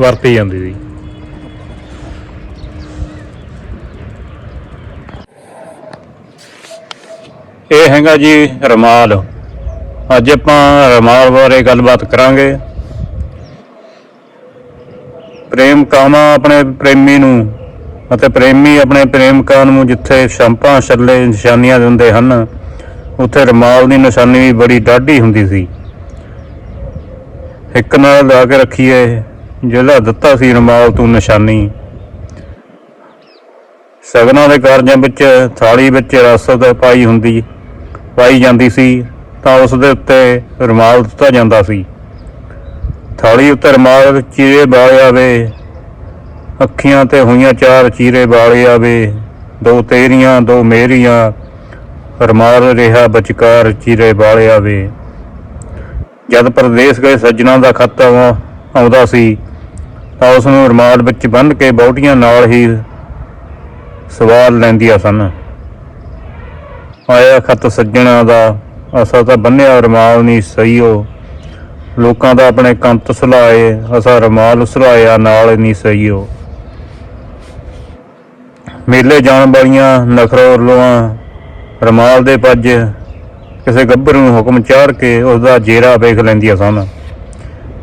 ਵਰਤੀ ਜਾਂਦੀ ਸੀ। ਇਹ ਹੈਗਾ ਜੀ ਰਮਾਲ। ਅੱਜ ਆਪਾਂ ਰਮਾਲ ਬਾਰੇ ਗੱਲਬਾਤ ਕਰਾਂਗੇ। ਪ੍ਰੇਮ ਕਾਮਾ ਆਪਣੇ ਪ੍ਰੇਮੀ ਨੂੰ ਅਤੇ ਪ੍ਰੇਮੀ ਆਪਣੇ ਪ੍ਰੇਮਿਕਾ ਨੂੰ ਜਿੱਥੇ ਸ਼ੰਪਾਂ ਛੱਲੇ ਨਿਸ਼ਾਨੀਆਂ ਦਿੰਦੇ ਹਨ, ਉੱਥੇ ਰਮਾਲ ਦੀ ਨਿਸ਼ਾਨੀ ਵੀ ਬੜੀ ਡਾਢੀ ਹੁੰਦੀ ਸੀ। ਇੱਕ ਨਾਲ ਲਾ ਕੇ ਰੱਖੀਏ। ਜਿਹੜਾ ਦਿੱਤਾ ਸੀ ਰਮਾਲ ਤੂੰ ਨਿਸ਼ਾਨੀ। ਸਗਨਾਂ ਦੇ ਕਾਰਜਾਂ ਵਿੱਚ, ਥਾਲੀ ਵਿੱਚ ਰਸਦ ਪਾਈ ਹੁੰਦੀ, ਪਾਈ ਜਾਂਦੀ ਸੀ, ਤਾਂ ਉਸ ਦੇ ਉੱਤੇ ਰਮਾਲ ਦਿੱਤਾ ਜਾਂਦਾ ਸੀ। ਥਾਲੀ ਉੱਤੇ ਰਮਾਲ ਚੀਰੇ ਵਾਲੇ ਆਵੇ, ਅੱਖੀਆਂ ਤੇ ਹੋਈਆਂ ਚਾਰ ਚੀਰੇ ਵਾਲੇ ਆਵੇ, ਦੋ ਤੇਰੀਆਂ, ਦੋ ਮੇਰੀਆਂ, ਰਮਾਲ ਰਿਹਾ ਬਚਕਾਰ ਚੀਰੇ ਵਾਲੇ ਆਵੇ। ਜਦ ਪ੍ਰਦੇਸ਼ ਗਏ ਸੱਜਣਾ ਦਾ ਖਤ ਆਉਂਦਾ ਸੀ ਤਾਂ ਉਸ ਨੂੰ ਰਮਾਲ ਵਿੱਚ ਬੰਨ੍ਹ ਕੇ ਬੌਟੀਆਂ ਨਾਲ ਹੀ ਸਵਾਰ ਲੈਂਦੀਆਂ ਸਨ। ਆਇਆ ਖਤ ਸੱਜਣਾ ਦਾ ਅਸਾ ਤਾਂ ਬੰਨਿਆ ਰਮਾਲ ਨਹੀਂ ਸਹੀਓ। ਲੋਕਾਂ ਦਾ ਆਪਣੇ ਕੰਤ ਸੁਲਾਏ, ਅਸਾ ਰਮਾਲ ਸੁਲਾਇਆ ਨਾਲ ਨਹੀਂ ਸਹੀਓ। ਮੇਲੇ ਜਾਣ ਵਾਲੀਆਂ ਨਖਰੋ ਲੋਆਂ, ਰਮਾਲ ਦੇ ਪੱਜ ਕਿਸੇ ਗੱਭਰੂ ਨੂੰ ਹੁਕਮ ਚਾੜ ਕੇ ਉਸ ਦਾ ਜੇਰਾ ਵੇਖ ਲੈਂਦੀਆਂ ਸਨ।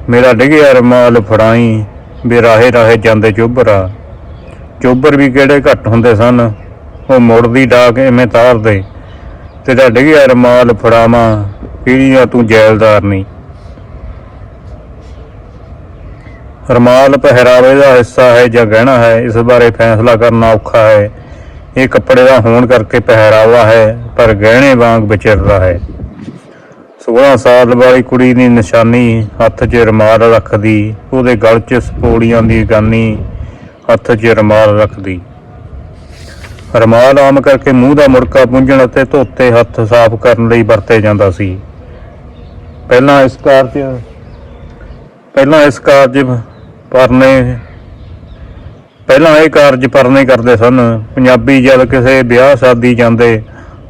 ਮੇਰਾ ਡਿੱਗਿਆ ਰਮਾਲ ਫੜਾਈ ਵੀ ਰਾਹੇ ਰਾਹੇ ਜਾਂਦੇ ਚੋਬਰਾ ਚੋਬਰ ਵੀ ਕਿਹੜੇ ਘੱਟ ਹੁੰਦੇ ਸਨ? ਉਹ ਮੁੜਦੀ ਡਾਕ ਐਵੇਂ ਤਾਰਦੇ ਤੇਰਾ ਡਿੱਗਿਆ ਰਮਾਲ ਫੜਾਵਾਂ? ਕਿਹੜੀਆਂ ਤੂੰ ਜੈਲਦਾਰ ਨਹੀਂ ਰਮਾਲ ਪਹਿਰਾਵੇ ਦਾ ਹਿੱਸਾ ਹੈ ਜਾਂ ਗਹਿਣਾ ਹੈ, ਇਸ ਬਾਰੇ ਫੈਸਲਾ ਕਰਨਾ ਔਖਾ ਹੈ। ਇਹ ਕੱਪੜੇ ਦਾ ਹੋਣ ਕਰਕੇ ਪਹਿਰਾਵਾ ਹੈ, ਪਰ ਗਹਿਣੇ ਵਾਂਗ ਵਿਚਰਦਾ ਹੈ। 16 ਸਾਲ ਵਾਲੀ ਕੁੜੀ ਦੀ ਨਿਸ਼ਾਨੀ ਹੱਥ 'ਚ ਰਮਾਲ ਰੱਖਦੀ, ਉਹਦੇ ਗਲ 'ਚ ਸਪੋਲੀਆਂ ਦੀ ਗਾਨੀ ਹੱਥ 'ਚ ਰਮਾਲ ਰੱਖਦੀ। ਰਮਾਲ ਆਮ ਕਰਕੇ ਮੂੰਹ ਦਾ ਮੁੜਕਾ ਪੁੰਝਣ ਅਤੇ ਧੋਤੇ ਹੱਥ ਸਾਫ਼ ਕਰਨ ਲਈ ਵਰਤੇ ਜਾਂਦਾ ਸੀ। ਪਹਿਲਾਂ ਇਸ ਕਾਰਜ, ਪਹਿਲਾਂ ਇਸ ਕਾਰਜ ਪਰਨੇ, ਪਹਿਲਾਂ ਇਹ ਕਾਰਜ ਪਰਨੇ ਕਰਦੇ ਸਨ। ਪੰਜਾਬੀ ਜਦ ਕਿਸੇ ਵਿਆਹ ਸ਼ਾਦੀ ਜਾਂਦੇ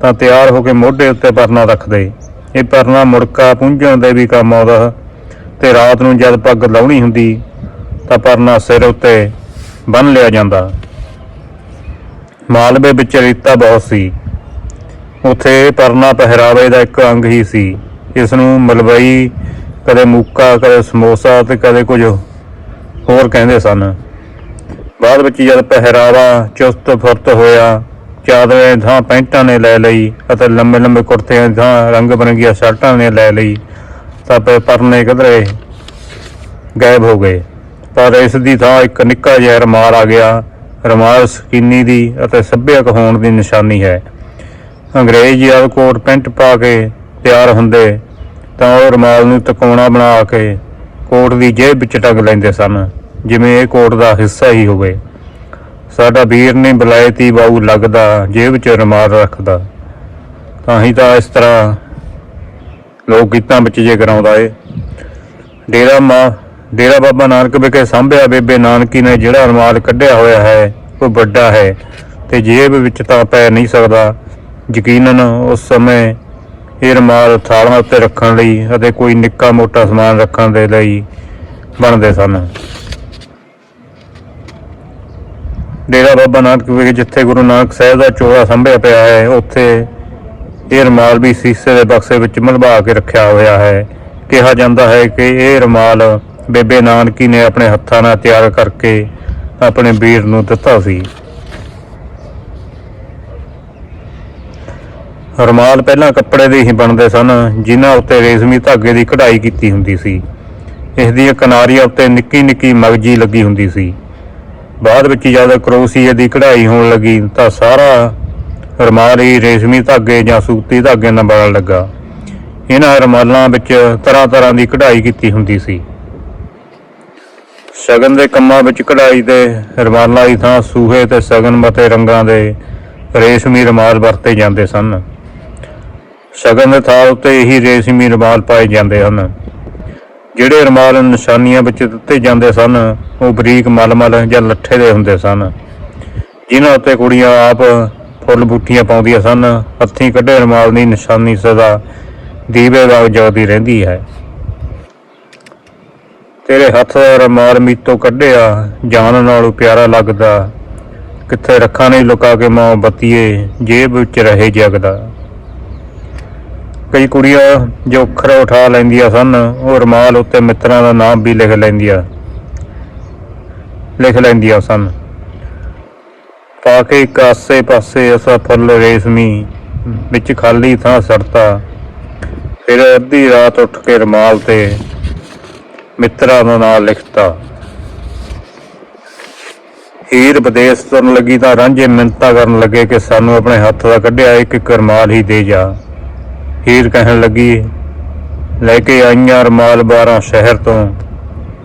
ਤਾਂ ਤਿਆਰ ਹੋ ਕੇ ਮੋਢੇ ਉੱਤੇ ਪਰਨਾ ਰੱਖਦੇ। ਇਹ ਪਰਨਾ ਮੁੜਕਾ ਪੁੰਝਣ ਦੇ ਵੀ ਕੰਮ ਆਉਂਦਾ ਤੇ ਰਾਤ ਨੂੰ ਜਦ ਪੱਗ ਲਾਉਣੀ ਹੁੰਦੀ, ਤਾਂ ਪਰਨਾ ਸਿਰ ਉੱਤੇ ਬੰਨ ਲਿਆ ਜਾਂਦਾ। ਮਾਲਵੇ ਵਿੱਚ ਰੀਤਾ ਬਹੁਤ ਸੀ। ਉਥੇ ਪਰਨਾ ਪਹਿਰਾਵੇ ਦਾ ਇੱਕ ਅੰਗ ਹੀ ਸੀ। ਇਸ ਨੂੰ ਮਲਵਈ ਕਦੇ ਮੁੱਕਾ, ਕਦੇ ਸਮੋਸਾ ਤੇ ਕਦੇ ਕੁਝ ਹੋਰ ਕਹਿੰਦੇ ਸਨ। ਬਾਅਦ ਵਿੱਚ ਜਦ ਪਹਿਰਾਵਾ ਚੁਸਤ ਫੁਰਤ ਹੋਇਆ ਚਾਦਰੇ ਦੀ ਥਾਂ ਪੈਂਟਾਂ ਨੇ ਲੈ ਲਈ ਅਤੇ ਲੰਬੇ ਲੰਬੇ ਕੁੜਤਿਆਂ ਦੀ ਥਾਂ ਰੰਗ ਬਰੰਗੀਆਂ ਸ਼ਰਟਾਂ ਨੇ ਲੈ ਲਈ। ਤਾਂ ਪ- ਪਰਨੇ ਕਿਧਰੇ ਗਾਇਬ ਹੋ ਗਏ। ਪਰ ਇਸ ਦੀ ਥਾਂ ਇੱਕ ਨਿੱਕਾ ਜਿਹਾ ਰਮਾਲ ਆ ਗਿਆ। ਰਮਾਲ ਸਕੀਨੀ ਦੀ ਅਤੇ ਸੱਭਿਅਕ ਹੋਣ ਦੀ ਨਿਸ਼ਾਨੀ ਹੈ। ਅੰਗਰੇਜ਼ ਜਦ ਕੋਟ ਪੈਂਟ ਪਾ ਕੇ ਤਿਆਰ ਹੁੰਦੇ ਤਾਂ ਉਹ ਰਮਾਲ ਨੂੰ ਤਕੋਣਾ ਬਣਾ ਕੇ ਕੋਟ ਦੀ ਜੇਬ ਵਿੱਚ ਟੰਗ ਲੈਂਦੇ ਸਨ, ਜਿਵੇਂ ਇਹ ਕੋਟ ਦਾ ਹਿੱਸਾ ਹੀ ਹੋਵੇ। ਸਾਡਾ ਵੀਰ ਨੇ ਬਲਾਇਤੀ ਬਾਊ ਲੱਗਦਾ, ਜੇਬ 'ਚ ਰਮਾਲ ਰੱਖਦਾ। ਤਾਂ ਹੀ ਤਾਂ ਇਸ ਤਰ੍ਹਾਂ ਲੋਕ ਗੀਤਾਂ ਵਿੱਚ ਜੇ ਕਰਾਉਂਦਾ ਏ। ਡੇਰਾ ਮਾਂ, ਡੇਰਾ ਬਾਬਾ ਨਾਨਕ ਵਿਖੇ ਸਾਂਭਿਆ ਬੇਬੇ ਨਾਨਕੀ ਨੇ ਜਿਹੜਾ ਰਮਾਲ ਕੱਢਿਆ ਹੋਇਆ ਹੈ, ਉਹ ਵੱਡਾ ਹੈ ਤੇ ਜੇਬ ਵਿੱਚ ਤਾਂ ਪੈ ਨਹੀਂ ਸਕਦਾ। ਯਕੀਨਨ ਉਸ ਸਮੇਂ ਇਹ ਰਮਾਲ ਥਾਲਾਂ ਉੱਤੇ ਰੱਖਣ ਲਈ ਅਤੇ ਕੋਈ ਨਿੱਕਾ ਮੋਟਾ ਸਮਾਨ ਰੱਖਣ ਦੇ ਲਈ ਬਣਦੇ ਸਨ। ਡੇਰਾ ਬਾਬਾ ਨਾਨਕ ਵਿਖੇ ਜਿੱਥੇ ਗੁਰੂ ਨਾਨਕ ਸਾਹਿਬ ਦਾ ਚੋਲਾ ਸੰਭਿਆ ਪਿਆ ਹੈ, ਉੱਥੇ ਇਹ ਰਮਾਲ ਵੀ ਸੀਸੇ ਦੇ ਬਕਸੇ ਵਿੱਚ ਮਲਵਾ ਕੇ ਰੱਖਿਆ ਹੋਇਆ ਹੈ। ਕਿਹਾ ਜਾਂਦਾ ਹੈ ਕਿ ਇਹ ਰਮਾਲ ਬੇਬੇ ਨਾਨਕੀ ਨੇ ਆਪਣੇ ਹੱਥਾਂ ਨਾਲ ਤਿਆਰ ਕਰਕੇ ਆਪਣੇ ਵੀਰ ਨੂੰ ਦਿੱਤਾ ਸੀ। ਰਮਾਲ ਪਹਿਲਾਂ ਕੱਪੜੇ ਦੇ ਹੀ ਬਣਦੇ ਸਨ, ਜਿਨ੍ਹਾਂ ਉੱਤੇ ਰੇਸ਼ਮੀ ਧਾਗੇ ਦੀ ਕਢਾਈ ਕੀਤੀ ਹੁੰਦੀ ਸੀ। ਇਸ ਦੀਆਂ ਕਿਨਾਰੀਆਂ ਉੱਤੇ ਨਿੱਕੀ ਨਿੱਕੀ ਮਗਜੀ ਲੱਗੀ ਹੁੰਦੀ ਸੀ। ਬਾਅਦ ਵਿੱਚ ਜਦ ਕਰੋਸੀਏ ਦੀ ਕਢਾਈ ਹੋਣ ਲੱਗੀ ਤਾਂ ਸਾਰਾ ਰਮਾਲ ਹੀ ਰੇਸ਼ਮੀ ਧਾਗੇ ਜਾਂ ਸੂਤੀ ਧਾਗੇ ਨਾਲ ਬਣਨ ਲੱਗਾ। ਇਹਨਾਂ ਰਮਾਲਾਂ ਵਿੱਚ ਤਰ੍ਹਾਂ ਤਰ੍ਹਾਂ ਦੀ ਕਢਾਈ ਕੀਤੀ ਹੁੰਦੀ ਸੀ। ਸ਼ਗਨ ਦੇ ਕੰਮਾਂ ਵਿੱਚ ਕਢਾਈ ਦੇ ਰਮਾਲਾਂ ਦੀ ਥਾਂ ਸੂਹੇ ਤੇ ਸ਼ਗਨ ਮਤੇ ਰੰਗਾਂ ਦੇ ਰੇਸ਼ਮੀ ਰਮਾਲ ਵਰਤੇ ਜਾਂਦੇ ਸਨ। ਸ਼ਗਨ ਦੇ ਥਾਲ ਉੱਤੇ ਹੀ ਰੇਸ਼ਮੀ ਰਮਾਲ ਪਾਏ ਜਾਂਦੇ ਹਨ। ਜਿਹੜੇ ਰਮਾਲ ਨਿਸ਼ਾਨੀਆਂ ਵਿੱਚ ਦਿੱਤੇ ਜਾਂਦੇ ਸਨ, ਉਹ ਬਰੀਕ ਮਲਮਲ ਜਾਂ ਲੱਠੇ ਦੇ ਹੁੰਦੇ ਸਨ। ਜਿਨ੍ਹਾਂ ਉੱਤੇ ਕੁੜੀਆਂ ਆਪ ਫੁੱਲ ਬੂਟੀਆਂ ਪਾਉਂਦੀਆਂ ਸਨ, ਹੱਥੀਂ ਕੱਢੇ ਰਮਾਲ ਦੀ ਨਿਸ਼ਾਨੀ ਸਦਾ ਦੀਵੇ ਵਾਂਗ ਜਗਦੀ ਰਹਿੰਦੀ ਹੈ। ਤੇਰੇ ਹੱਥ ਦਾ ਰਮਾਲ ਮੀਤੋਂ ਕੱਢਿਆ, ਜਾਨ ਨਾਲੋਂ ਪਿਆਰਾ ਲੱਗਦਾ। ਕਿੱਥੇ ਰੱਖਾਂ ਨਹੀਂ ਲੁਕਾ ਕੇ ਮਾਂ ਬੱਤੀਏ, ਜੇਬ ਵਿੱਚ ਰਹੇ ਜਗਦਾ। ਕਈ ਕੁੜੀਆਂ ਜੋ ਅੱਖਰ ਉਠਾ ਲੈਂਦੀਆਂ ਸਨ, ਉਹ ਰਮਾਲ ਉੱਤੇ ਮਿੱਤਰਾਂ ਦਾ ਨਾਮ ਵੀ ਲਿਖ ਲੈਂਦੀਆਂ ਲਿਖ ਲੈਂਦੀਆਂ ਸਨ। ਪਾ ਕੇ ਇੱਕ ਆਸੇ ਪਾਸੇ ਅਸਫਲ ਰੇਸ਼ਮੀ ਵਿੱਚ ਖਾਲੀ ਥਾਂ ਸੜਤਾ ਫਿਰ ਅੱਧੀ ਰਾਤ ਉੱਠ ਕੇ ਰਮਾਲ ਤੇ ਮਿੱਤਰਾਂ ਦਾ ਨਾਮ ਲਿਖਤਾ। ਹੀਰ ਵਿਦੇਸ਼ ਤੁਰਨ ਲੱਗੀ ਤਾਂ ਰਾਂਝੇ ਮਿੰਤਾ ਕਰਨ ਲੱਗੇ ਕਿ ਸਾਨੂੰ ਆਪਣੇ ਹੱਥ ਦਾ ਕੱਢਿਆ ਇੱਕ ਇੱਕ ਰਮਾਲ ਹੀ ਦੇ ਜਾ। ਹੀਰ ਕਹਿਣ ਲੱਗੀ, ਲੈ ਕੇ ਆਈਆਂ ਰਮਾਲ 12 ਸ਼ਹਿਰ ਤੋਂ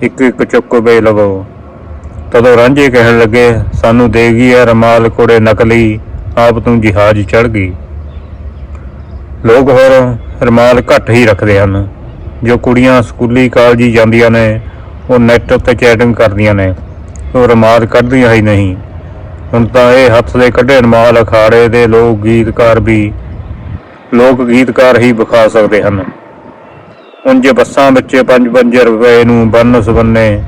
ਇੱਕ ਇੱਕ ਚੁੱਕ ਬੇ ਲਵੋ। ਤਦੋਂ ਰਾਂਝੇ ਕਹਿਣ ਲੱਗੇ, ਸਾਨੂੰ ਦੇ ਗਈ ਹੈ ਰਮਾਲ ਕੋੜੇ ਨਕਲੀ, ਆਪ ਤੂੰ ਜਹਾਜ਼ ਚੜ ਗਈ। ਲੋਕ ਹੋਰ ਰਮਾਲ ਘੱਟ ਹੀ ਰੱਖਦੇ ਹਨ। ਜੋ ਕੁੜੀਆਂ ਸਕੂਲੀ ਕਾਲਜੀ ਜਾਂਦੀਆਂ ਨੇ, ਉਹ ਨੈਟ ਉੱਤੇ ਚੈਟਿੰਗ ਕਰਦੀਆਂ ਨੇ। ਉਹ ਰਮਾਲ ਕੱਢਦੀਆਂ ਹੀ ਨਹੀਂ। ਹੁਣ ਤਾਂ ਇਹ ਹੱਥ ਦੇ ਕੱਢੇ ਰਮਾਲ, ਅਖਾੜੇ ਦੇ ਲੋਕ ਗੀਤਕਾਰ ਵੀ ਲੋਕ ਗੀਤਕਾਰ ਹੀ ਵਿਖਾ ਸਕਦੇ ਹਨ। ਉਂਝ ਬੱਸਾਂ ਵਿੱਚ 5-5 ਰੁਪਏ ਨੂੰ ਬੰਨ ਸਬੰਨੇ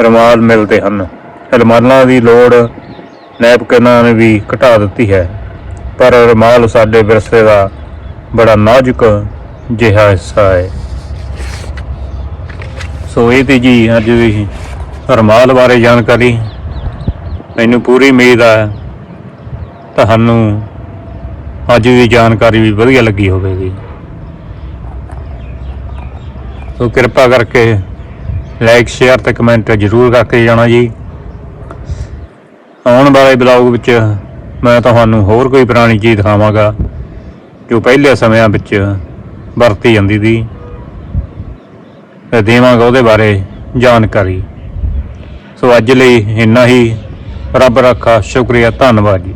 ਰਮਾਲ ਮਿਲਦੇ ਹਨ। ਰਮਾਲਾਂ ਦੀ ਲੋੜ ਨੈਪਕਿਨਾਂ ਨੇ ਵੀ ਘਟਾ ਦਿੱਤੀ ਹੈ। ਪਰ ਰਮਾਲ ਸਾਡੇ ਵਿਰਸੇ ਦਾ ਬੜਾ ਨਾਜ਼ੁਕ ਜਿਹਾ ਹਿੱਸਾ ਹੈ। ਸੋ ਇਹ ਤੇ ਜੀ ਅੱਜ ਦੀ ਰਮਾਲ ਬਾਰੇ ਜਾਣਕਾਰੀ। ਮੈਨੂੰ ਪੂਰੀ ਉਮੀਦ ਆ। ਤੁਹਾਨੂੰ ਅੱਜ ਦੀ ਜਾਣਕਾਰੀ ਵੀ ਵਧੀਆ ਲੱਗੀ ਹੋਵੇਗੀ ਸੋ ਕਿਰਪਾ ਕਰਕੇ ਲਾਈਕ ਸ਼ੇਅਰ ਤੇ ਕਮੈਂਟ ਜ਼ਰੂਰ ਕਰਕੇ ਜਾਣਾ ਜੀ। ਆਉਣ ਵਾਲੇ ਬਲੌਗ ਵਿੱਚ ਮੈਂ ਤੁਹਾਨੂੰ ਹੋਰ ਕੋਈ ਪੁਰਾਣੀ ਚੀਜ਼ ਦਿਖਾਵਾਂਗਾ, ਜੋ ਪਹਿਲੇ ਸਮਿਆਂ ਵਿੱਚ ਵਰਤੀ ਜਾਂਦੀ ਸੀ। ਤੇ ਦੇਵਾਂਗਾ ਉਹਦੇ ਬਾਰੇ ਜਾਣਕਾਰੀ। ਸੋ ਅੱਜ ਲਈ ਇੰਨਾ ਹੀ। ਰੱਬ ਰੱਖਾ, ਸ਼ੁਕਰੀਆ, ਧੰਨਵਾਦ ਜੀ।